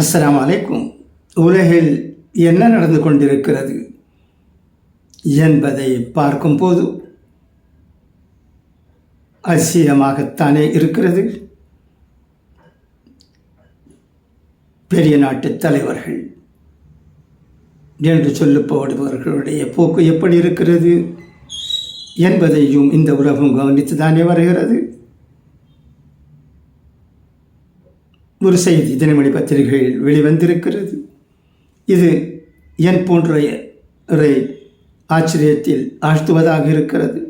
அஸ்லாம் அலைக்கும் உலகில் என்ன நடந்து கொண்டிருக்கிறது என்பதை பார்க்கும்போது அதிசயமாகத்தானே இருக்கிறது. பெரிய நாட்டு தலைவர்கள் என்று சொல்லப்படுபவர்களுடைய போக்கு எப்படி இருக்கிறது என்பதையும் இந்த உலகம் கவனித்துதானே வருகிறது. ஒரு செய்தி தினமணி பத்திரிகையில் வெளிவந்திருக்கிறது. இது என் போன்ற ஆச்சரியத்தில் ஆழ்த்துவதாக இருக்கிறது.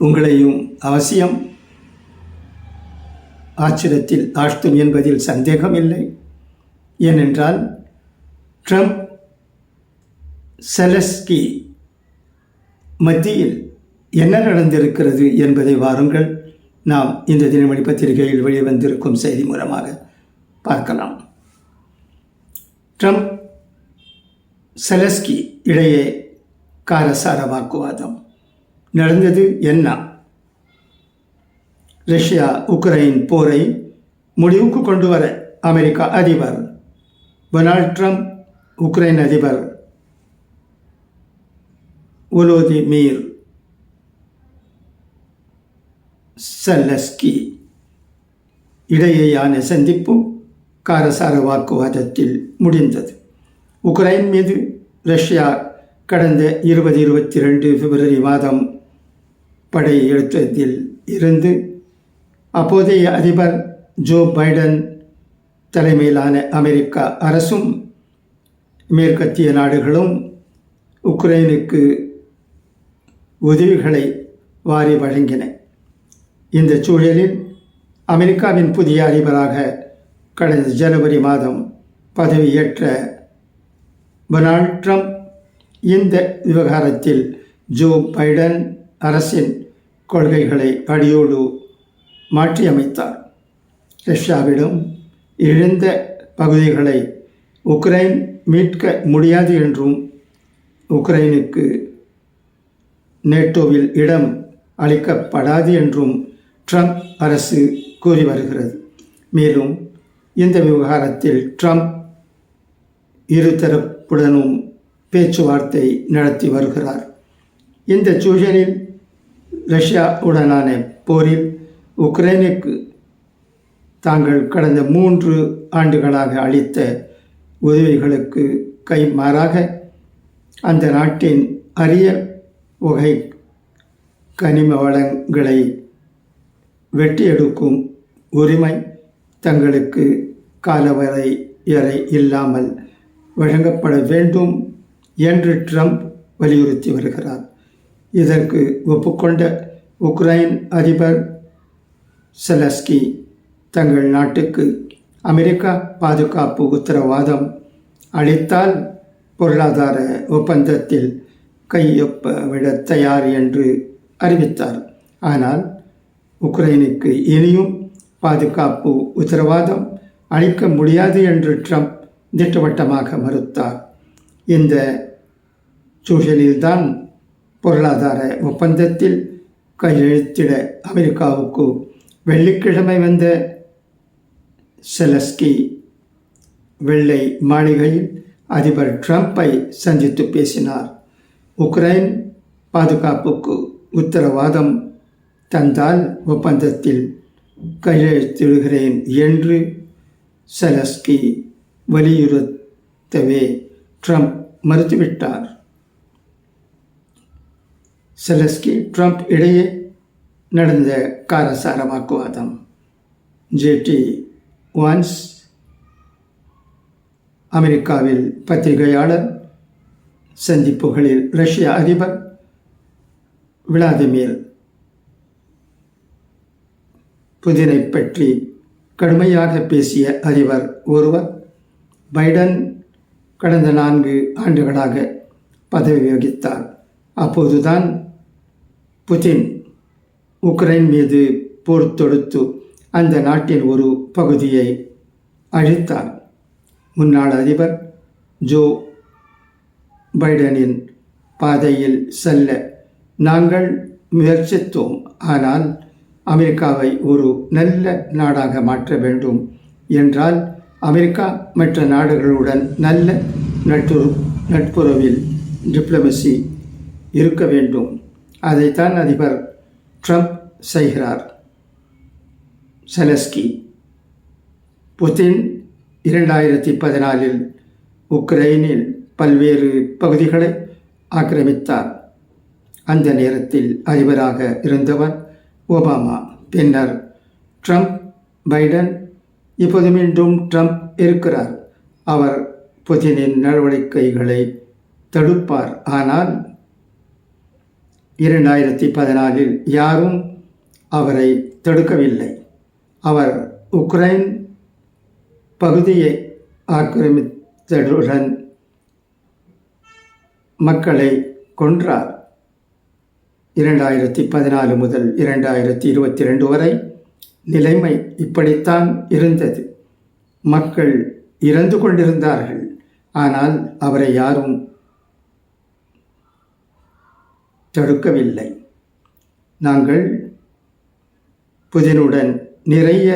உங்களையும் அவசியம் ஆச்சரியத்தில் ஆழ்த்தும் என்பதில் சந்தேகம் இல்லை ஏனென்றால் ட்ரம்ப் செலஸ்கி மத்தியில் என்ன நடந்திருக்கிறது என்பதை வாருங்கள். நாம் இந்த தினமணி பத்திரிகையில் வெளிவந்திருக்கும் செய்தி மூலமாக பார்க்கலாம். ட்ரம்ப் செலஸ்கி இடையே காரசார வாக்குவாதம். நடந்தது என்ன? ரஷ்யா உக்ரைன் போரை முடிவுக்கு கொண்டு வர அமெரிக்க அதிபர். டொனால்ட் ட்ரம்ப் உக்ரைன் அதிபர். உலோதிமீர் செல்லஸ்கி இடையேயான சந்திப்பும் காரசார வாக்குவாதத்தில் முடிந்தது. உக்ரைன் மீது ரஷ்யா கடந்த இருபது இருபத்தி ரெண்டு பிப்ரவரி மாதம் படை எடுத்ததில் இருந்து அப்போதைய அதிபர் ஜோ பைடன் தலைமையிலான அமெரிக்கா அரசும் மேற்கத்திய நாடுகளும் உக்ரைனுக்கு உதவிகளை வாரி வழங்கின. இந்த சூழலில் அமெரிக்காவின் புதிய அதிபராக கடந்த ஜனவரி மாதம் பதவியேற்ற டொனால்ட் ட்ரம்ப் இந்த விவகாரத்தில் ஜோ பைடன் அரசின் கொள்கைகளை அடியோடு மாற்றியமைத்தார். ரஷ்யாவிடம் இழந்த பகுதிகளை உக்ரைன் மீட்க முடியாது என்றும் உக்ரைனுக்கு நேட்டோவில் இடம் அளிக்கப்படாது என்றும் ட்ரம்ப் அரசு கூறி வருகிறது. மேலும் இந்த விவகாரத்தில் ட்ரம்ப் இருதரப்புடனும் பேச்சுவார்த்தை நடத்தி வருகிறார். இந்த சூழலில் ரஷ்யாவுடனான போரில் உக்ரைனுக்கு தாங்கள் கடந்த மூன்று ஆண்டுகளாக அளித்த உதவிகளுக்கு கைமாறாக அந்த நாட்டின் அரிய வகை கனிம வளங்களை வெட்டி எடுக்கும் உரிமை தங்களுக்கு காலவரையறை இல்லாமல் வழங்கப்பட வேண்டும் என்று ட்ரம்ப் வலியுறுத்தி வருகிறார். இதற்கு ஒப்புக்கொண்ட உக்ரைன் அதிபர் செலஸ்கி தங்கள் நாட்டுக்கு அமெரிக்கா பாதுகாப்பு உத்தரவாதம் அளித்தால் பொருளாதார ஒப்பந்தத்தில் கையொப்ப விட தயார் என்று அறிவித்தார். ஆனால் உக்ரைனுக்கு இனியும் பாதுகாப்பு உத்தரவாதம் அளிக்க முடியாது என்று ட்ரம்ப் திட்டவட்டமாக மறுத்தார். இந்த சூழலில்தான் பொருளாதார ஒப்பந்தத்தில் கையெழுத்திட அமெரிக்காவுக்கு வெள்ளிக்கிழமை வந்த செலஸ்கி வெள்ளை மாளிகையில் அதிபர் ட்ரம்ப்பை சந்தித்து பேசினார். உக்ரைன் பாதுகாப்புக்கு உத்தரவாதம் தந்தால் ஒப்பந்தத்தில் கையெழுத்திடுகிறேன் என்று செலஸ்கி வலியுறுத்தவே ட்ரம்ப் மறுத்துவிட்டார். செலஸ்கி ட்ரம்ப் இடையே நடந்த காரசார வாக்குவாதம் ஜேடி வான்ஸ் அமெரிக்காவில் பத்திரிகையாளர் சந்திப்புகளில் ரஷ்ய அதிபர் விளாதிமிர் புதினை பற்றி கடுமையாக பேசிய அதிபர் ஒருவர் பைடன் கடந்த நான்கு ஆண்டுகளாக பதவி வகித்தார். அப்போதுதான் புதின் உக்ரைன் மீது போர் தொடுத்து அந்த நாட்டின் ஒரு பகுதியை அழித்தார். முன்னாள் அதிபர் ஜோ பைடனின் பாதையில் செல்ல நாங்கள் முயற்சித்தோம். ஆனால் அமெரிக்காவை ஒரு நல்ல நாடாக மாற்ற வேண்டும் என்றால் அமெரிக்கா மற்ற நாடுகளுடன் நல்ல நட்பு நட்புறவில் டிப்ளமசி இருக்க வேண்டும். அதைத்தான் அதிபர் ட்ரம்ப் செய்கிறார். செலஸ்கி புதின் இரண்டாயிரத்தி பதினாலில் உக்ரைனில் பல்வேறு பகுதிகளை ஆக்கிரமித்தார். அந்த நேரத்தில் அதிபராக இருந்தவர் ஒபாமா. பின்னர் ட்ரம்ப் பைடன் இப்போது மீண்டும் ட்ரம்ப் இருக்கிறார். அவர் புதினின் நடவடிக்கைகளை தடுப்பார். ஆனால் இரண்டாயிரத்தி பதினாலில் யாரும் அவரை தடுக்கவில்லை. அவர் உக்ரைன் பகுதியை ஆக்கிரமித்ததுடன் மக்களை கொன்றார். இரண்டாயிரத்தி பதினாலு முதல் இரண்டாயிரத்தி இருபத்தி ரெண்டு வரை நிலைமை இப்படித்தான் இருந்தது. மக்கள் இறந்து கொண்டிருந்தார்கள். ஆனால் அவரை யாரும் தடுக்கவில்லை. நாங்கள் புதினுடன் நிறைய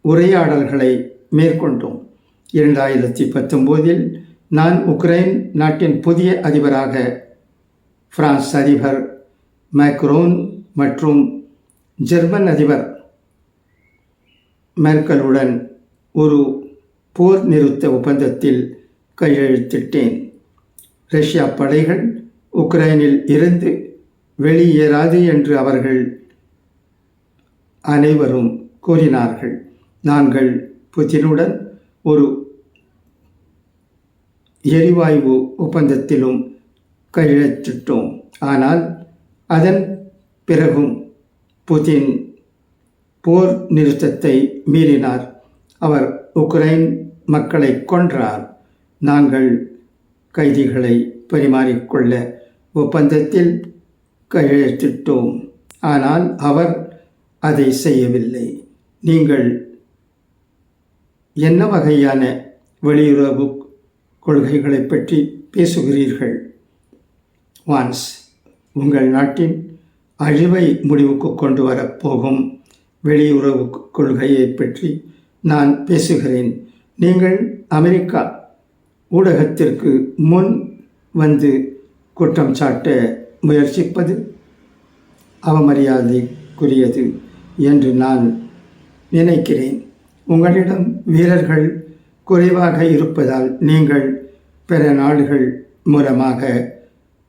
உரையாடல்களை மேற்கொண்டோம். இரண்டாயிரத்தி பத்தொம்போதில் நான் உக்ரைன் நாட்டின் புதிய அதிபராக பிரான்ஸ் அதிபர் மேக்ரோன் மற்றும் ஜெர்மன் அதிபர் மேர்க்கலுடன் ஒரு போர் நிறுத்த ஒப்பந்தத்தில் கையெழுத்திட்டேன். ரஷ்யா படைகள் உக்ரைனில் இருந்து வெளியேறாது என்று அவர்கள் அனைவரும் கூறினார்கள். நாங்கள் புதினுடன் ஒரு எரிவாயு ஒப்பந்தத்திலும் கையெழுத்திட்டோம். ஆனால் அதன் பிறகும் புதின் போர் நிறுத்தத்தை மீறினார். அவர் உக்ரைன் மக்களை கொன்றார். நாங்கள் கைதிகளை பரிமாறிக்கொள்ள ஒப்பந்தத்தில் கையெழுத்திட்டோம். ஆனால் அவர் அதை செய்யவில்லை. நீங்கள் என்ன வகையான வெளியுறவு கொள்கைகளை பற்றி பேசுகிறீர்கள்? வான்ஸ். உங்கள் நாட்டின் அழிவை முடிவுக்கு கொண்டு வரப்போகும் வெளியுறவு கொள்கையை பற்றி நான் பேசுகிறேன். நீங்கள் அமெரிக்கா ஊடகத்திற்கு முன் வந்து குற்றம் சாட்ட முயற்சிப்பது அவமரியாதைக்குரியது என்று நான் நினைக்கிறேன். உங்களிடம் வீரர்கள் குறைவாக இருப்பதால் நீங்கள் பிற நாடுகள் மூலமாக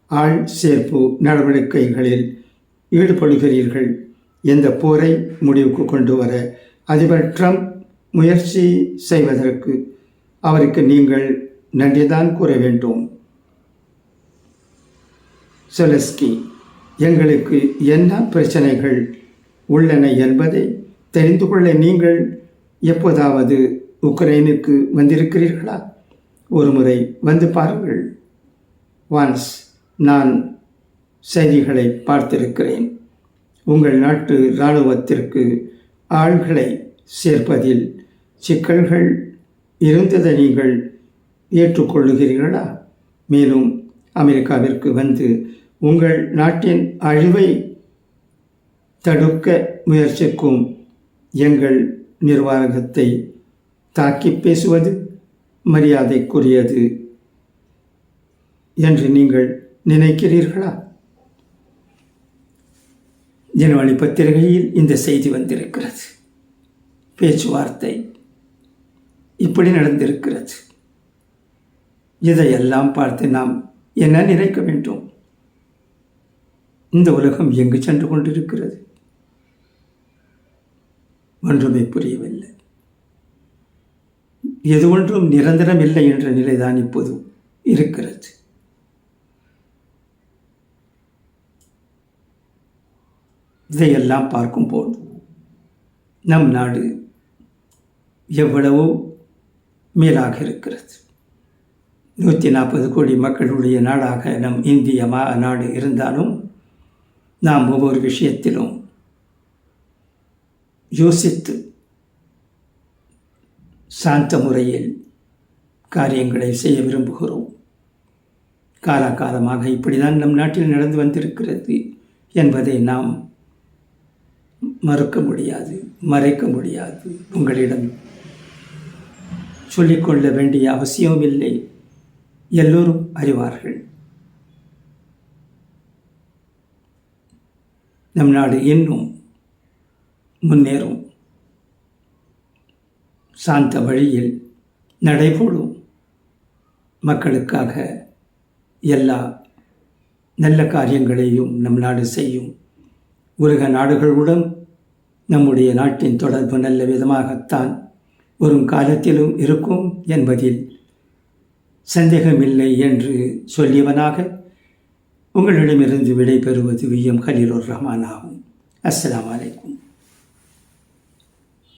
ஆள் சேர்ப்பு நடவடிக்கைகளில் ஈடுபடுகிறீர்கள். இந்த போரை முடிவுக்கு கொண்டு வர அதிபர் ட்ரம்ப் முயற்சி செய்வதற்கு அவருக்கு நீங்கள் நன்றிதான் கூற வேண்டும். செலஸ்கி எங்களுக்கு என்ன பிரச்சனைகள் உள்ளன என்பதை தெரிந்து கொள்ள நீங்கள் எப்போதாவது உக்ரைனுக்கு வந்திருக்கிறீர்களா? ஒரு முறை வந்து பாருங்கள். வான்ஸ். நான் செய்திகளை பார்த்திருக்கிறேன். உங்கள் நாட்டு இராணுவத்திற்கு ஆள்களை சேர்ப்பதில் சிக்கல்கள் இருந்ததை நீங்கள் ஏற்றுக்கொள்ளுகிறீர்களா? மேலும் அமெரிக்காவிற்கு வந்து உங்கள் நாட்டின் அழிவை தடுக்க முயற்சிக்கும் எங்கள் நிர்வாகத்தை தாக்கி பேசுவது மரியாதைக்குரியது என்று நீங்கள் நினைக்கிறீர்களா? தினவழி பத்திரிகையில் இந்த செய்தி வந்திருக்கிறது. பேச்சுவார்த்தை இப்படி நடந்திருக்கிறது. இதையெல்லாம் பார்த்து நாம் என்ன நினைக்க வேண்டும்? இந்த உலகம் எங்கு சென்று கொண்டிருக்கிறது? ஒன்றுமே புரியவில்லை. எது ஒன்றும் நிரந்தரம் இல்லை என்ற நிலைதான் இப்போது இருக்கிறது. இதையெல்லாம் பார்க்கும்போது நம் நாடு எவ்வளவோ மேலாக இருக்கிறது. நூற்றி நாற்பது கோடி மக்களுடைய நாடாக நம் இந்திய மா நாடு இருந்தாலும் நாம் ஒவ்வொரு விஷயத்திலும் யோசித்து சாந்த முறையில் காரியங்களை செய்ய விரும்புகிறோம். காலகாலமாக இப்படிதான் நம் நாட்டில் நடந்து வந்திருக்கிறது என்பதை நாம் மறுக்க முடியாது மறைக்க முடியாது. உங்களிடம் சொல்லிக்கொள்ள வேண்டிய அவசியமில்லை எல்லோரும் அறிவார்கள். நம் நாடு இன்னும் முன்னேறும். சாந்த வழியில் நடைபோடும். மக்களுக்காக எல்லா நல்ல காரியங்களையும் நம் நாடு செய்யும். உலக நாடுகளுடன் நம்முடைய நாட்டின் தொடர்பு நல்ல விதமாகத்தான் வரும் காலத்திலும் இருக்கும் என்பதில் சந்தேகமில்லை என்று சொல்லியவனாக உங்களிடமிருந்து விடைபெறுவது வி எம் ஹலீலுர் ரஹ்மான் ஆகும். அஸ்லாம் அலைக்கும்.